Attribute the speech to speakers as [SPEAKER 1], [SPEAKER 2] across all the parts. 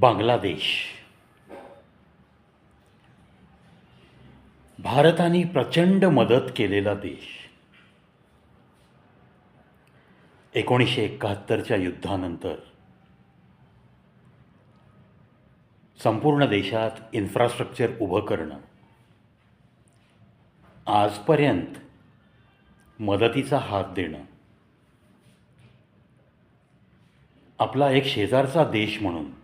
[SPEAKER 1] बांगलादेश. भारताने प्रचंड मदत केलेला देश. एकोणीसशे एकाहत्तरच्या युद्धानंतर संपूर्ण देशात इन्फ्रास्ट्रक्चर उभं करणं आजपर्यंत मदतीचा हात देणं आपला एक शेजारचा देश म्हणून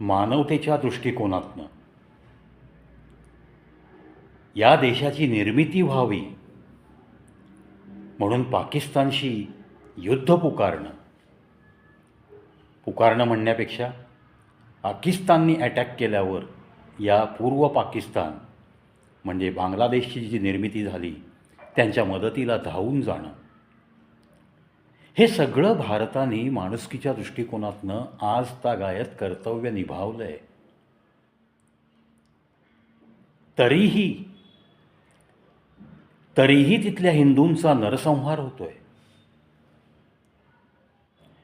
[SPEAKER 1] मानवतेच्या दृष्टिकोनातनं. या देशाची निर्मिती व्हावी म्हणून पाकिस्तानशी युद्ध पुकारणं. पुकारणं म्हणण्यापेक्षा पाकिस्ताननी अटॅक केल्यावर या पूर्व पाकिस्तान म्हणजे बांगलादेशची जी निर्मिती झाली त्यांच्या मदतीला धावून जाणं. हे सगळं भारताने माणुसकीच्या दृष्टिकोनातनं आज तागायत कर्तव्य निभावलं आहे तरीही तरीही तिथल्या हिंदूंचा नरसंहार होतोय.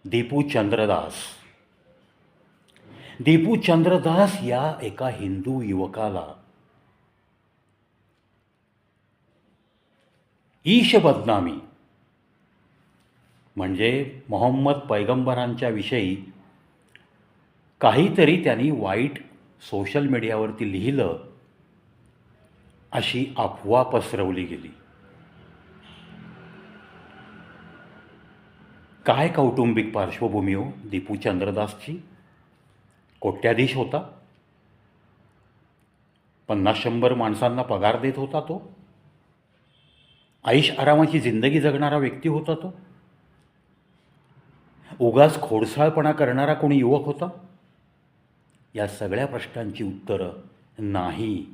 [SPEAKER 1] दीपू चंद्रदास. दीपू चंद्रदास या एका हिंदू युवकाला ईश बदनामी म्हणजे मोहम्मद पैगंबरांच्या विषयी काहीतरी त्यांनी वाईट सोशल मीडियावरती लिहिलं अशी अफवा पसरवली गेली. काय कौटुंबिक पार्श्वभूमी हो दीपू चंद्रदासची? कोट्याधीश होता. पन्नास शंभर माणसांना पगार देत होता तो. आईश आरामाची जिंदगी जगणारा व्यक्ती होता तो. उगाच खोडसाळपणा करणारा कोणी युवक होता? या सगळ्या प्रश्नांची उत्तरं नाही.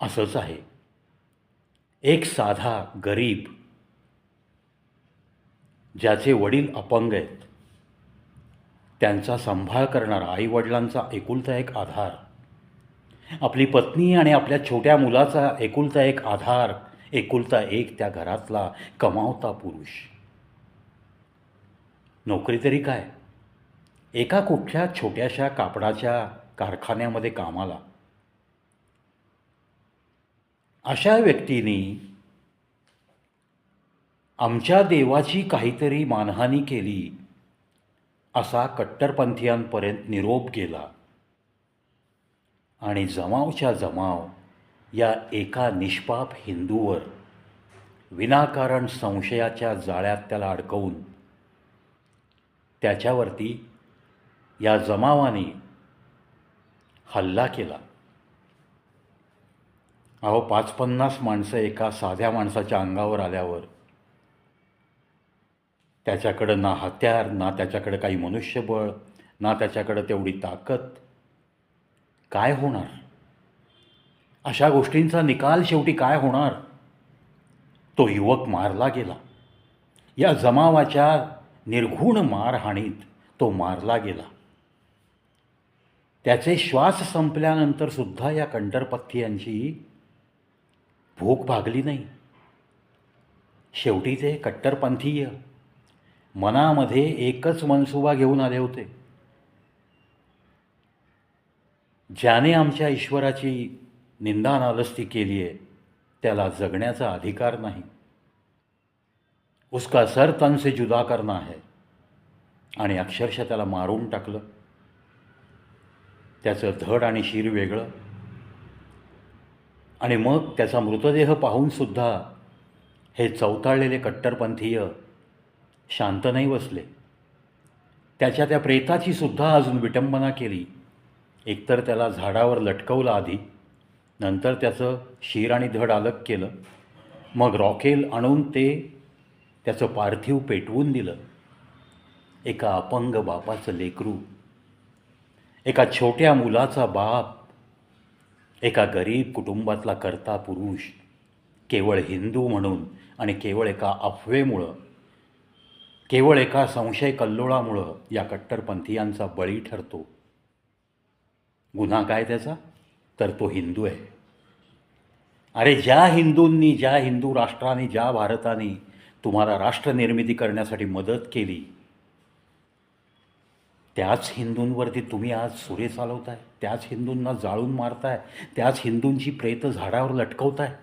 [SPEAKER 1] असंच आहे. एक साधा गरीब ज्याचे वडील अपंग आहेत त्यांचा सांभाळ करणारा आईवडिलांचा एकुलता एक आधार आपली पत्नी आणि आपल्या छोट्या मुलाचा एकुलता एक आधार एकुलता एक त्या घरातला कमावता पुरुष. नोकरी तरी काय? एका कुठल्या छोट्याशा कापडाच्या कारखान्यामध्ये कामाला. अशा व्यक्तींनी आमच्या देवाची काहीतरी मानहानी केली असा कट्टरपंथीयांपर्यंत निरोप गेला. आणि जमावच्या जमाव या एका निष्पाप हिंदूवर विनाकारण संशयाच्या जाळ्यात त्याला अडकवून त्याच्यावरती या जमावाने हल्ला केला. अहो पाच पन्नास माणसं एका साध्या माणसाच्या अंगावर आल्यावर त्याच्याकडं ना हत्यार ना त्याच्याकडं काही मनुष्यबळ ना त्याच्याकडं तेवढी ताकद. काय होणार? अशा गोष्टींचा निकाल शेवटी काय होणार? तो युवक मारला गेला. या जमावाच्या निर्घुण मारहाणीत तो मारला गेला. त्याचे श्वास संपल्यानंतर सुद्धा या कंटरपथ्यांची भूक भागली नाही. शेवटी ते कट्टरपंथीय. मनामध्ये एकच मनसुबा घेऊन आले होते. ज्याने आमच्या ईश्वराची निंदा नालस्ती केली आहे त्याला जगण्याचा अधिकार नाही. उसका सर तन से जुदा करना है। आणि अक्षरशः त्याला मारून टाकलं. त्याचं धड आणि शिर वेगळं. आणि मग त्याचा मृतदेह पाहूनसुद्धा हे चवताळलेले कट्टरपंथीय शांत नाही बसले. त्याच्या त्या प्रेताची सुद्धा अजून विटंबना केली. एकतर त्याला झाडावर लटकवलं आधी नंतर त्याचं शिर आणि धड अलग केलं. मग रॉकेल आणून ते त्याचं पार्थिव पेटवून दिलं. एका अपंग बापाचं लेकरू एका छोट्या मुलाचा बाप एका गरीब कुटुंबातला करता पुरुष केवळ हिंदू म्हणून आणि केवळ एका अफवेमुळं केवळ एका संशय कल्लोळामुळं या कट्टरपंथीयांचा बळी ठरतो. गुन्हा काय त्याचा? तर तो हिंदू आहे. अरे ज्या हिंदूंनी ज्या हिंदू राष्ट्राने ज्या भारताने तुम्हाला राष्ट्रनिर्मिती करण्यासाठी मदत केली. त्याच हिंदूंवरती तुम्ही आज सुरे चालवताय त्याच हिंदूंना जाळून मारताय त्याच हिंदूंची प्रेत झाडावर लटकवताय.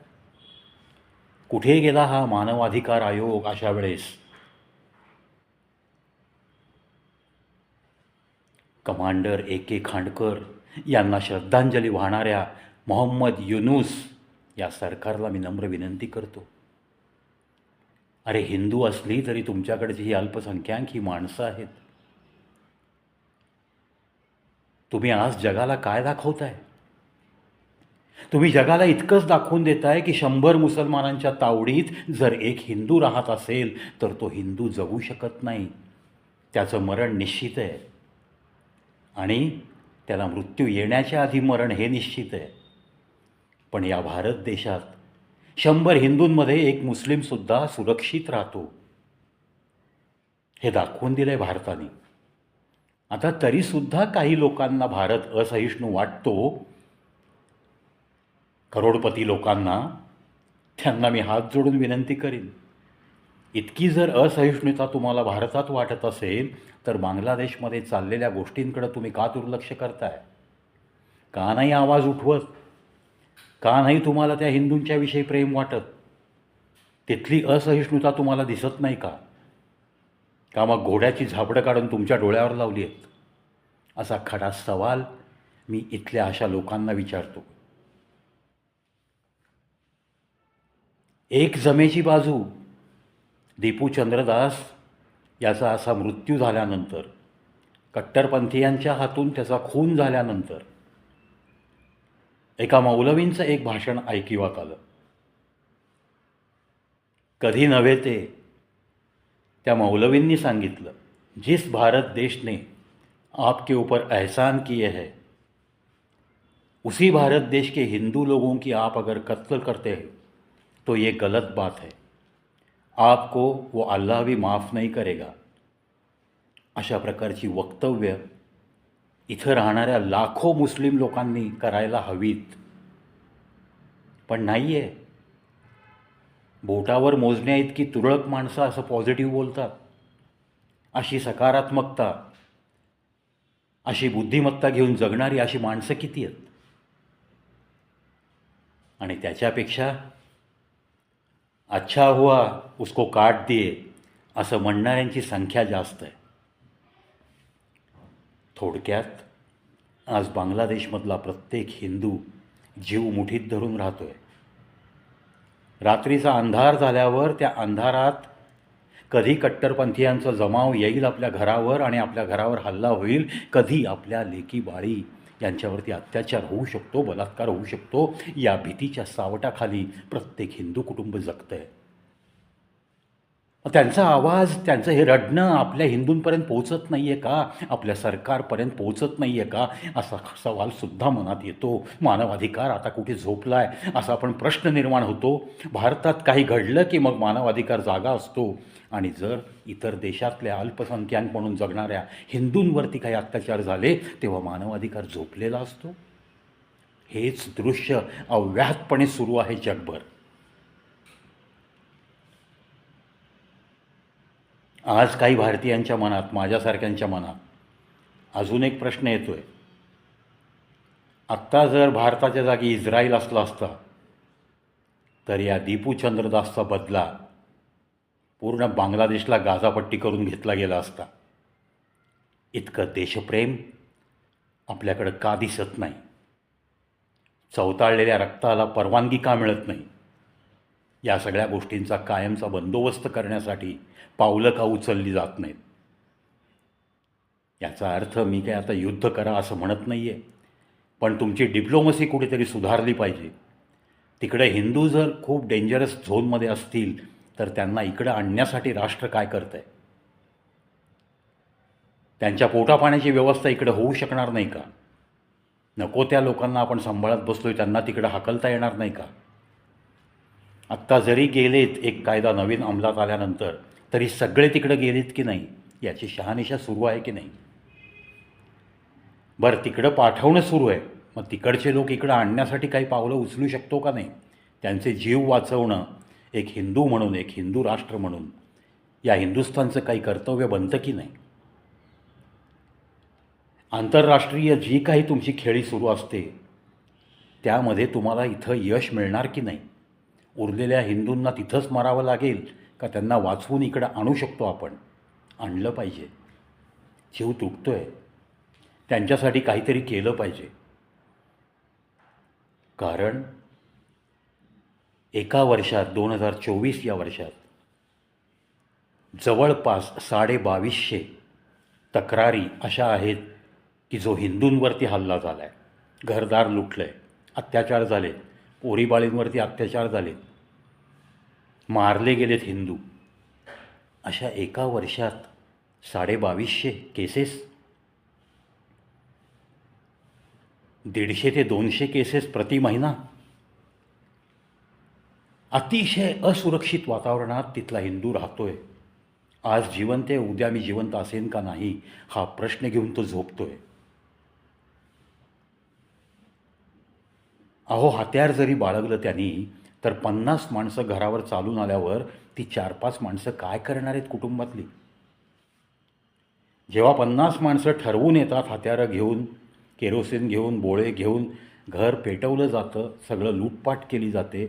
[SPEAKER 1] कुठे गेला हा मानवाधिकार आयोग अशा वेळेस? कमांडर ए के खांडकर यांना श्रद्धांजली वाहणाऱ्या मोहम्मद युनूस या सरकारला मी नम्र विनंती करतो. अरे हिंदू असली तरी तुमच्याकडची ही अल्पसंख्याक ही माणसं आहेत. तुम्ही आज जगाला काय दाखवताय? तुम्ही जगाला इतकंच दाखवून देताय की शंभर मुसलमानांच्या तावडीत जर एक हिंदू राहत असेल तर तो हिंदू जगू शकत नाही. त्याचं मरण निश्चित आहे. आणि त्याला मृत्यू येण्याच्या आधी मरण हे निश्चित आहे. पण या भारत देशात शंभर हिंदूंमध्ये एक मुस्लिमसुद्धा सुरक्षित राहतो. हे दाखवून दिलं आहे भारताने. आता तरीसुद्धा काही लोकांना भारत असहिष्णू वाटतो. करोडपती लोकांना त्यांना मी हात जोडून विनंती करीन. इतकी जर असहिष्णुता तुम्हाला भारतात वाटत असेल तर बांगलादेशमध्ये चाललेल्या गोष्टींकडे तुम्ही का दुर्लक्ष करताय? का नाही आवाज उठवत? का नाही तुम्हाला त्या हिंदूंच्याविषयी प्रेम वाटत? तिथली असहिष्णुता तुम्हाला दिसत नाही का? का मग घोड्याची झापडं काढून तुमच्या डोळ्यावर लावली आहेत? असा खडा सवाल मी इथल्या अशा लोकांना विचारतो. एक जमेची बाजू दीपू चंद्रदास याचा असा मृत्यू झाल्यानंतर कट्टरपंथीयांच्या हातून त्याचा खून झाल्यानंतर एका मौलवींचं एक भाषण ऐकिवात आलं. कधी नव्हे ते त्या मौलवींनी सांगितलं जिस भारत देश ने आपके ऊपर एहसान किए है उसी भारत देश के हिंदू लोगों की आप अगर कत्ल करते हैं तो ये गलत बात है। आपको वो अल्लाह भी माफ़ नहीं करेगा। अशा प्रकारची वक्तव्य इथं राहणाऱ्या लाखो मुस्लिम लोकांनी करायला हवीत. पण नाही आहे बोटावर मोजण्या इतकी तुरळक माणसं असं पॉझिटिव्ह बोलतात. अशी सकारात्मकता अशी बुद्धिमत्ता घेऊन जगणारी अशी माणसं किती आहेत? आणि त्याच्यापेक्षा अच्छा हुआ उसको काट दिए असं म्हणणाऱ्यांची संख्या जास्त आहे. थोडक्यात आज बांगलादेशमधला प्रत्येक हिंदू जीव मुठीत धरून राहतो आहे रात्रीचा अंधार झाल्यावर त्या अंधारात कधी कट्टरपंथीयांचा जमाव येईल आपल्या घरावर आणि आपल्या घरावर हल्ला होईल कधी आपल्या लेकी बाळी यांच्यावरती अत्याचार होऊ शकतो बलात्कार होऊ शकतो या भीतीच्या सावटाखाली प्रत्येक हिंदू कुटुंब जगतं आहे त्यांचा आवाज त्यांचं हे रडणं आपल्या हिंदूंपर्यंत पोहोचत नाही आहे का? आपल्या सरकारपर्यंत पोहोचत नाही आहे का? असा सवालसुद्धा मनात येतो. मानवाधिकार आता कुठे झोपला आहे असा आपण प्रश्न निर्माण होतो. भारतात काही घडलं की मग मानवाधिकार जागा असतो? आणि जर इतर देशातल्या अल्पसंख्याक म्हणून जगणाऱ्या हिंदूंवरती काही अत्याचार झाले तेव्हा मानवाधिकार झोपलेला असतो? हेच दृश्य अव्याहतपणे सुरू आहे जगभर. आज काही भारतीयांच्या मनात माझ्यासारख्यांच्या मनात अजून एक प्रश्न येतो आहे आत्ता जर भारताच्या जागी इस्रायल असला असता तर या दीपू चंद्रदासचा बदला पूर्ण बांगलादेशला गाजापट्टी करून घेतला गेला असता. इतकं देशप्रेम आपल्याकडं का दिसत नाही? चवताळलेल्या रक्ताला परवानगी का मिळत नाही? या सगळ्या गोष्टींचा कायमचा बंदोबस्त करण्यासाठी पावलं का उचलली जात नाहीत? याचा अर्थ मी काय आता युद्ध करा असं म्हणत नाही आहे पण तुमची डिप्लोमसी कुठेतरी सुधारली पाहिजे. तिकडे हिंदू जर खूप डेंजरस झोनमध्ये असतील तर त्यांना इकडं आणण्यासाठी राष्ट्र काय करतं आहे त्यांच्या पोटापाण्याची व्यवस्था इकडं होऊ शकणार नाही का? नको त्या लोकांना आपण सांभाळत बसलोय त्यांना तिकडं हाकलता येणार नाही का? आत्ता जरी गेलेत एक कायदा नवीन अंमलात आल्यानंतर तरी सगळे तिकडं गेलेत की नाही? याची शहानिशा सुरू आहे की नाही? बरं तिकडं पाठवणं सुरू आहे. मग तिकडचे लोक इकडं आणण्यासाठी काही पावलं उचलू शकतो का नाही? त्यांचे जीव वाचवणं एक हिंदू म्हणून एक हिंदू राष्ट्र म्हणून या हिंदुस्थानचं काही कर्तव्य बनतं की नाही? आंतरराष्ट्रीय जी काही तुमची खेळी सुरू असते त्यामध्ये तुम्हाला इथं यश मिळणार की नाही? उरलेल्या हिंदूंना तिथंच मारावं लागेल का त्यांना वाचवून इकडं आणू शकतो आपण? आणलं पाहिजे. जीव तुटतो आहे त्यांच्यासाठी काहीतरी केलं पाहिजे. कारण एका वर्षात दोन हजार चोवीस या वर्षात जवळपास साडे बावीसशे तक्रारी अशा आहेत की जो हिंदूंवरती हल्ला झाला आहे घरदार लुटलं आहे अत्याचार झाले पोरीबाळींवरती अत्याचार झाले. मारले गेलेत हिंदू. अशा एका वर्षात साडेबावीसशे केसेस. दीडशे ते दोनशे केसेस प्रति महिना. अतिशय असुरक्षित वातावरणात तिथला हिंदू राहतोय. आज जिवंत आहे उद्या मी जिवंत असेन का नाही हा प्रश्न घेऊन तो झोपतोय. अहो हत्यार जरी बाळगलं त्यांनी तर पन्नास माणसं घरावर चालून आल्यावर ती चार पाच माणसं काय करणार आहेत कुटुंबातली? जेव्हा पन्नास माणसं ठरवून येतात हत्यारं घेऊन केरोसिन घेऊन बोळे घेऊन घर पेटवलं जातं सगळं लूटपाट केली जाते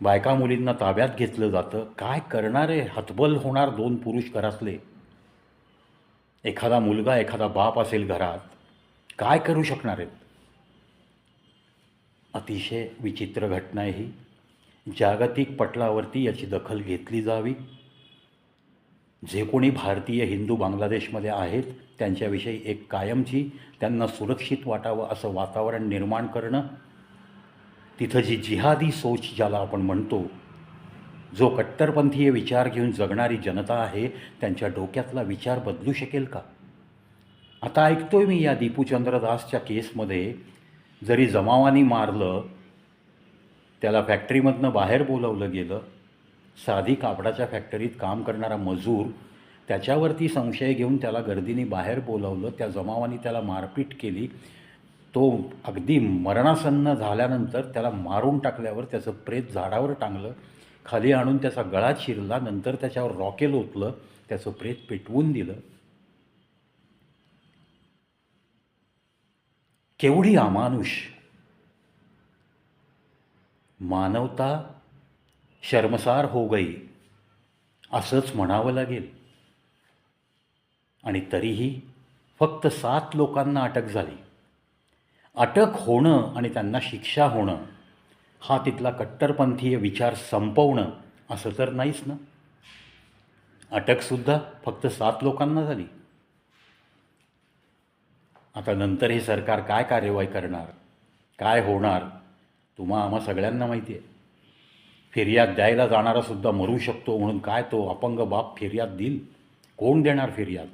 [SPEAKER 1] बायका मुलींना ताब्यात घेतलं जातं काय करणारे हतबल होणार दोन पुरुष घरातले. एखादा मुलगा एखादा बाप असेल घरात काय करू शकणार आहेत? अतिशय विचित्र घटना आहे ही. जागतिक पटलावरती याची दखल घेतली जावी. जे कोणी भारतीय हिंदू बांगलादेशमध्ये आहेत त्यांच्याविषयी एक कायमची त्यांना सुरक्षित वाटावं असं वातावरण निर्माण करणं तिथं जी जिहादी सोच ज्याला आपण म्हणतो जो कट्टरपंथीय विचार घेऊन जगणारी जनता आहे त्यांच्या डोक्यातला विचार बदलू शकेल का? आता ऐकतोय मी या दीपूचंद्र दासच्या केसमध्ये जरी जमावानी मारलं त्याला फॅक्टरीमधनं बाहेर बोलवलं गेलं साधी कापडाच्या फॅक्टरीत काम करणारा मजूर त्याच्यावरती संशय घेऊन त्याला गर्दीने बाहेर बोलवलं त्या जमावानी त्याला मारपीट केली तो अगदी मरणासन्न झाल्यानंतर त्याला मारून टाकल्यावर त्याचं प्रेत झाडावर टांगलं खाली आणून त्याचा गळा चिरला नंतर त्याच्यावर रॉकेल ओतलं त्याचं प्रेत पेटवून दिलं. केवढी अमानुष? मानवता शर्मसार हो गई असंच म्हणावं लागेल. आणि तरीही फक्त सात लोकांना अटक झाली. अटक होणं आणि त्यांना शिक्षा होणं हा तिथला कट्टरपंथीय विचार संपवणं असं तर नाहीच ना? अटकसुद्धा फक्त सात लोकांना झाली. आता नंतर हे सरकार काय कार्यवाही करणार? काय होणार? तुम्हा आम्हा सगळ्यांना माहिती आहे. फिर्याद द्यायला जाणारासुद्धा मरू शकतो म्हणून काय तो अपंग बाप फिर्याद देईल? कोण देणार फिर्याद?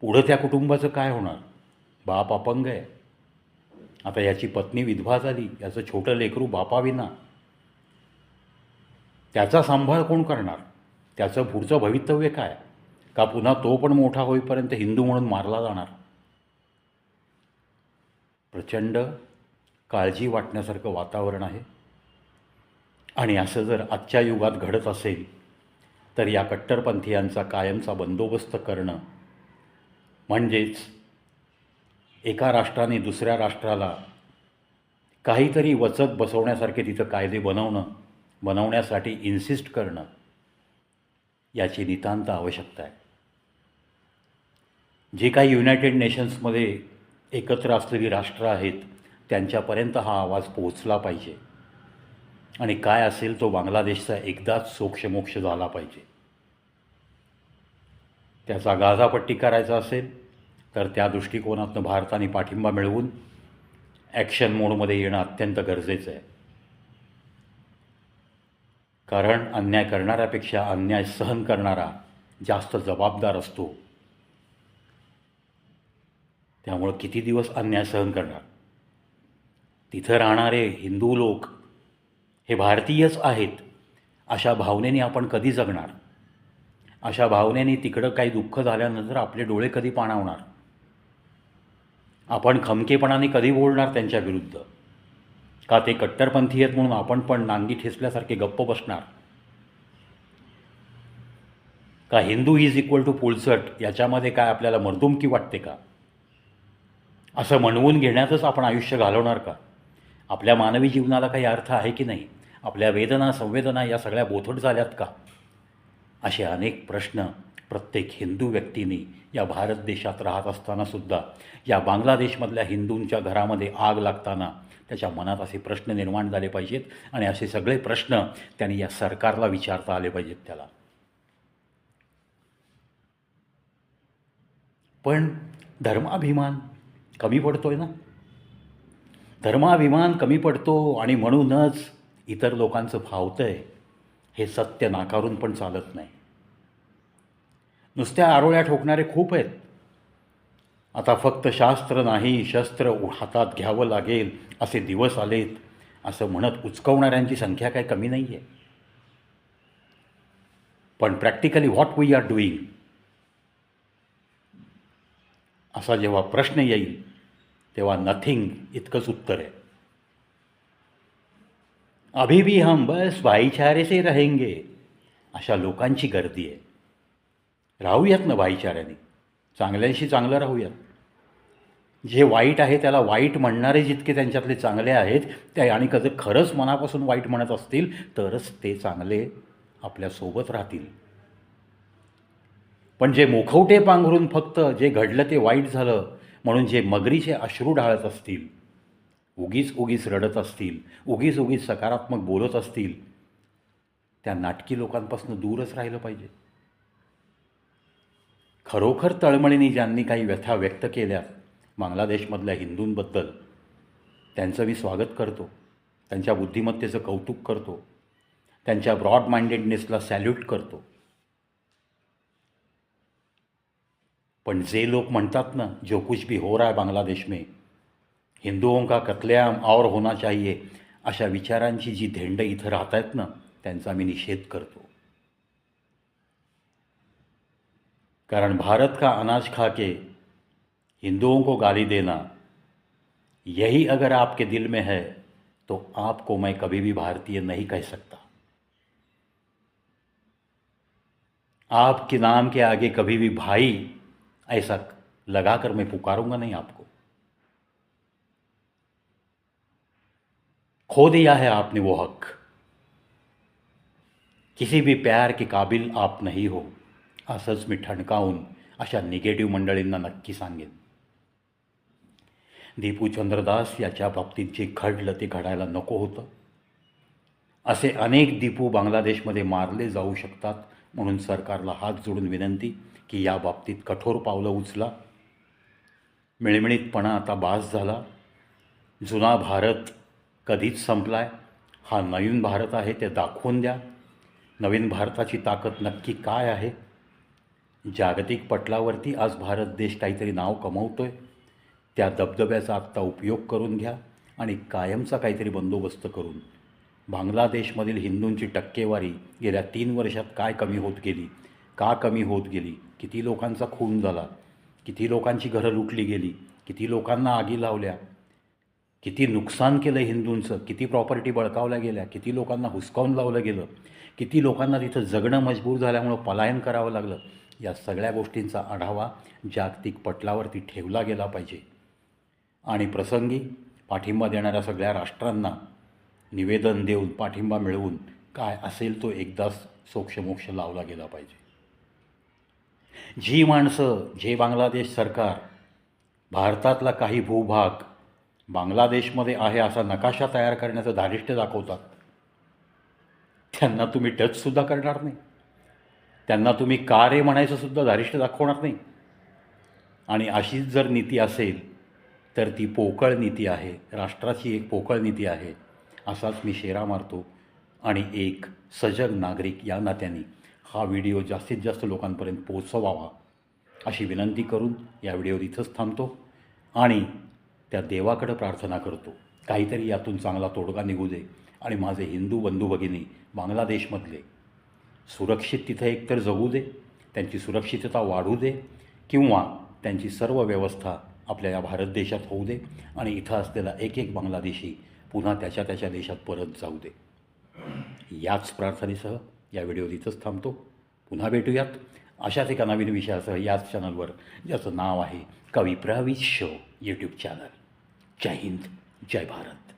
[SPEAKER 1] पुढं त्या कुटुंबाचं काय होणार? बाप अपंग आहे. आता याची पत्नी विधवा झाली याचं छोटं लेकरू बापाविना. त्याचा सांभाळ कोण करणार? त्याचं पुढचं भवितव्य काय? का पुन्हा तो पण मोठा होईपर्यंत हिंदू म्हणून मारला जाणार? प्रचंड काळजी वाटण्यासारखं वातावरण आहे. आणि असं जर आजच्या युगात घडत असेल तर या कट्टरपंथीयांचा कायमचा बंदोबस्त करणं म्हणजेच एका राष्ट्राने दुसऱ्या राष्ट्राला काहीतरी वचक बसवण्यासारखे तिथं कायदे बनवणं बनवण्यासाठी इन्सिस्ट करणं याची नितांत आवश्यकता आहे. जे काही युनायटेड नेशन्समध्ये एकत्र असलेली राष्ट्र आहेत त्यांच्यापर्यंत हा आवाज पोहोचला पाहिजे. आणि काय असेल तो बांगलादेशचा एकदाच सोक्षमोक्ष झाला पाहिजे. त्याचा गाजापट्टी करायचा असेल तर त्या दृष्टिकोनातनं भारताने पाठिंबा मिळवून ॲक्शन मोडमध्ये येणं अत्यंत गरजेचं आहे. कारण अन्याय करणाऱ्यापेक्षा अन्याय सहन करणारा जास्त जबाबदार असतो त्यामुळं किती दिवस अन्याय सहन करणार? तिथं राहणारे हिंदू लोक हे भारतीयच आहेत अशा भावनेने आपण कधी जगणार? अशा भावनेने तिकडं काही दुःख झाल्यानंतर आपले डोळे कधी पाणावणार? आपण खमकेपणाने कधी बोलणार त्यांच्या विरुद्ध? का ते कट्टरपंथी आहेत म्हणून आपण पण नांगी ठेचल्यासारखे गप्प बसणार? का हिंदू इज इक्वल टू पुळसट याच्यामध्ये काय आपल्याला मर्दुमकी वाटते का? असं म्हणवून घेण्यातच आपण आयुष्य घालवणार का? आपल्या मानवी जीवनाला काही अर्थ आहे की नाही? आपल्या वेदना संवेदना या सगळ्या बोथट झाल्यात का? असे अनेक प्रश्न प्रत्येक हिंदू व्यक्तीने या भारत देशात राहत असतानासुद्धा या बांगलादेशमधल्या हिंदूंच्या घरामध्ये आग लागताना त्याच्या मनात असे प्रश्न निर्माण झाले पाहिजेत आणि असे सगळे प्रश्न त्यांनी या सरकारला विचारता आले पाहिजेत त्याला. पण धर्माभिमान कमी पडतो आहे ना? धर्माभिमान कमी पडतो आणि म्हणूनच इतर लोकांचं फावतंय हे सत्य नाकारून पण चालत नाही. नुसत्या आरोळ्या ठोकणारे खूप आहेत. आता फक्त शास्त्र नाही शस्त्र हातात घ्यावं लागेल असे दिवस आलेत असं म्हणत उचकवणाऱ्यांची संख्या काही कमी नाही आहे पण practically what we are doing? असा जेव्हा प्रश्न येईल तेव्हा नथिंग इतकंच उत्तर आहे. अभी भी हम बस भाईचारे से रहेंगे अशा लोकांची गर्दी आहे. राहूयात ना भाईचाऱ्याने. चांगल्यांशी चांगलं राहूयात. जे वाईट आहे त्याला वाईट म्हणणारे जितके त्यांच्यातले चांगले आहेत ते आणि कधी खरंच मनापासून वाईट म्हणत असतील तरच ते चांगले आपल्यासोबत राहतील. पण जे मुखवटे पांघरून फक्त जे घडलं ते वाईट झालं म्हणून जे मगरीचे अश्रू ढाळत असतील उगीच उगीच रडत असतील उगीच उगीच सकारात्मक बोलत असतील त्या नाटकी लोकांपासून दूरच राहिलं पाहिजे. खरोखर तळमळीने ज्यांनी काही व्यथा व्यक्त केल्या बांगलादेशमधल्या हिंदूंबद्दल त्यांचं मी स्वागत करतो. त्यांच्या बुद्धिमत्तेचं कौतुक करतो. त्यांच्या ब्रॉड माइंडेडनेसला सॅल्यूट करतो. पण जे लोक म्हणतात ना, जो कुछ भी हो रहा है बांग्लादेश में, हिंदुओं का कत्लेआम और होना चाहिए, अशा विचारांची जी धेंड इथं राहत आहेत ना, त्यांचा मी निषेध करतो. कारण भारत का अनाज खा के हिंदुओं को गाली देना, यही अगर आपके दिल में है तो आपको मैं कभी भी भारतीय नहीं कह सकता। आपके नाम के आगे कभी भी भाई ऐसा लगाकर मैं पुकारूंगा नहीं आपको। खो दिया है आपने वो हक। किसी भी प्यार के काबिल आप नहीं हो। असंच मी ठणकावून अशा निगेटिव्ह मंडळींना नक्की सांगेन। दीपू चंद्रदास याच्या बाबतीत जे घडलं ते घडायला नको होतं। असे अनेक दीपू बांगलादेशमध्ये मारले जाऊ शकतात म्हणून सरकारला हात जोडून विनंती की या बाबतीत कठोर पावलं उचला. मिळमिळीतपणा आता बास झाला. जुना भारत कधीच संपलाय. हा नवीन भारत आहे ते दाखवून द्या. नवीन भारताची ताकद नक्की काय आहे? जागतिक पटलावरती आज भारत देश काहीतरी नाव कमवतो आहे त्या दबदब्याचा आत्ता उपयोग करून घ्या आणि कायमचा काहीतरी बंदोबस्त करून. बांगलादेशमधील हिंदूंची टक्केवारी गेल्या तीन वर्षात काय कमी होत गेली? का कमी होत गेली? किती लोकांचा खून झाला किती लोकांची घरं लुटली गेली किती लोकांना आगी लावल्या किती नुकसान केलं हिंदूंचं किती प्रॉपर्टी बळकावल्या गेल्या किती लोकांना हुसकावून लावलं गेलं किती लोकांना तिथं जगणं मजबूर झाल्यामुळं पलायन करावं लागलं या सगळ्या गोष्टींचा आढावा जागतिक पटलावरती ठेवला गेला पाहिजे. आणि प्रसंगी पाठिंबा देणाऱ्या सगळ्या राष्ट्रांना निवेदन देऊन पाठिंबा मिळवून काय असेल तो एकदाच सोक्षमोक्ष लावला गेला पाहिजे. जी माणसं जे बांगलादेश सरकार भारतातला काही भूभाग बांगलादेशमध्ये आहे असा नकाशा तयार करण्याचं धारिष्ट्य दाखवतात त्यांना तुम्ही टचसुद्धा करणार नाही. त्यांना तुम्ही का रे धारिष्ट्य दाखवणार नाही. आणि अशीच जर नीती असेल तर ती पोकळ नीती आहे राष्ट्राची एक पोकळ नीती आहे असाच मी शेरा मारतो आणि एक सजग नागरिक या नात्याने हा व्हिडिओ जास्तीत जास्त लोकांपर्यंत पोचवावा अशी विनंती करून या व्हिडिओवर इथंच थांबतो आणि त्या देवाकडं प्रार्थना करतो. काहीतरी यातून चांगला तोडगा निघू दे आणि माझे हिंदू बंधू भगिनी बांगलादेशमधले सुरक्षित तिथं एकतर जगू दे त्यांची सुरक्षितता वाढू दे किंवा त्यांची सर्व व्यवस्था आपल्या या भारत देशात होऊ दे आणि इथं असलेला एक एक बांगलादेशी पुन्हा त्याच्या त्याच्या देशात परत जाऊ दे. याच प्रार्थनेसह या व्हिडिओ इथंच थांबतो. पुन्हा भेटूयात. अशाच एका नवीन विषयासह याच चॅनलवर ज्याचं नाव आहे Kavi Pravit show YouTube channel जय हिंद जय भारत.